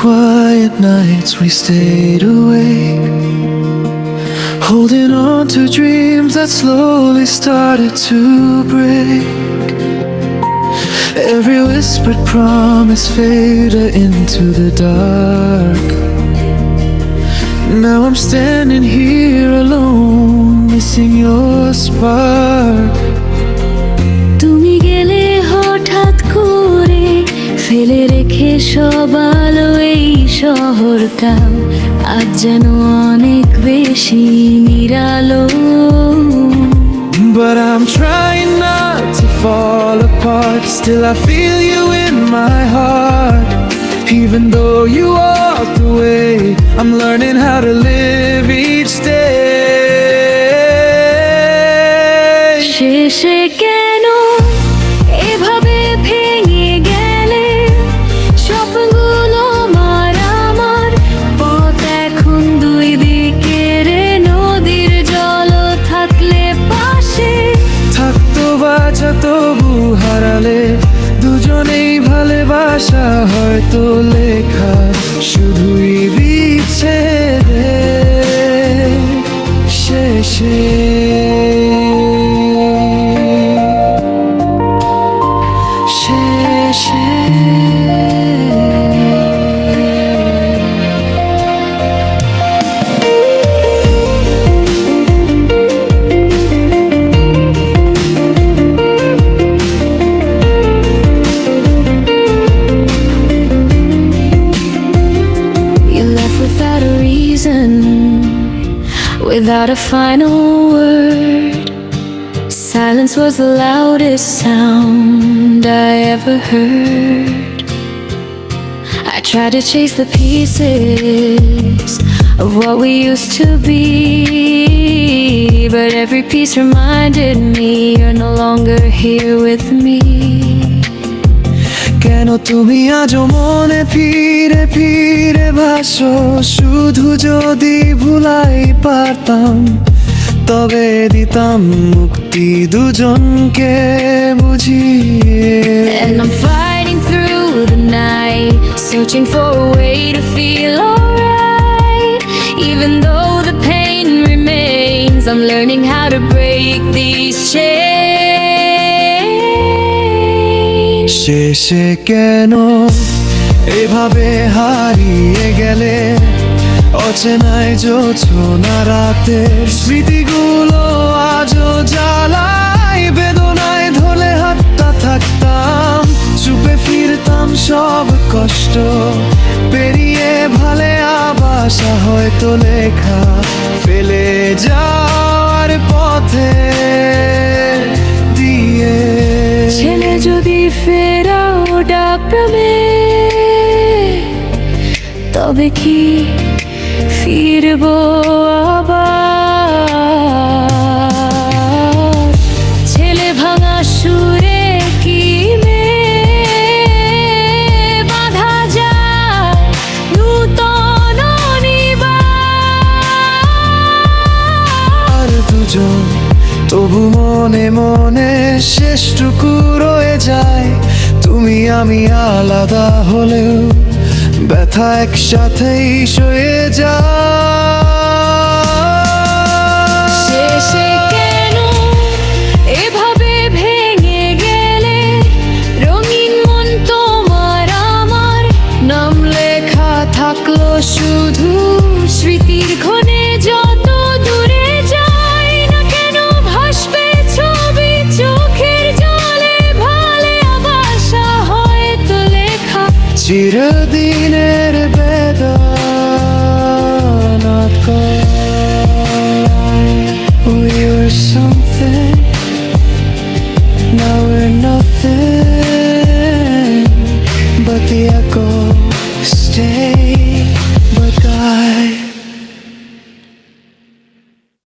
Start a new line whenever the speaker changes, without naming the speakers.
quiet nights we stayed awake, holding on to dreams that slowly started to break. Every whispered promise faded into the dark. Now I'm standing here alone, missing your spark.
সব আলো এই শহরটা আজ যেন অনেক বেশি নিরালো
But I'm trying not to fall apart. Still, I feel you in my heart. Even though you walked away, I'm learning how to live each day. বাঁচা তবু হারালে দুজনেই ভালোবাসা হয়তো লেখা শুধুই শেষে শেষে।
Without a final word. Silence was the loudest sound I ever heard. I tried to chase the pieces of what we used to be, but every piece reminded me you're no longer here with me.
তুমি আজও মনে ফিরে ফিরে ভাসো শুধু যদি ভুলাই পারতাম তবে দিতাম মুক্তি দুজনকে বুঝিয়ে
And through the night, searching for a way to feel alright. Even though the pain remains, I'm learning how to break these chains.
শেষে কেন এভাবে হারিয়ে গেলে? অচেনায় না রাতের স্মৃতিগুলো আজও জ্বালাই বেদনায় ধলে হাতটা থাকতাম। চুপে ফিরতাম সব কষ্ট। পেরিয়ে ভালে আবাসা হয়তো লেখা ফেলে যাওয়ার
তবে কি ফিরবো আবার। ছেলে ভাঙা সুরে কি বাঁধা যায়
আর দুজন তবু মনে মনে শেষটুকু রয়ে যায়। তুমি আমি আলাদা হলেও ব্যথা একসাথেই সয়ে যায়
শেষে
চিরদিনের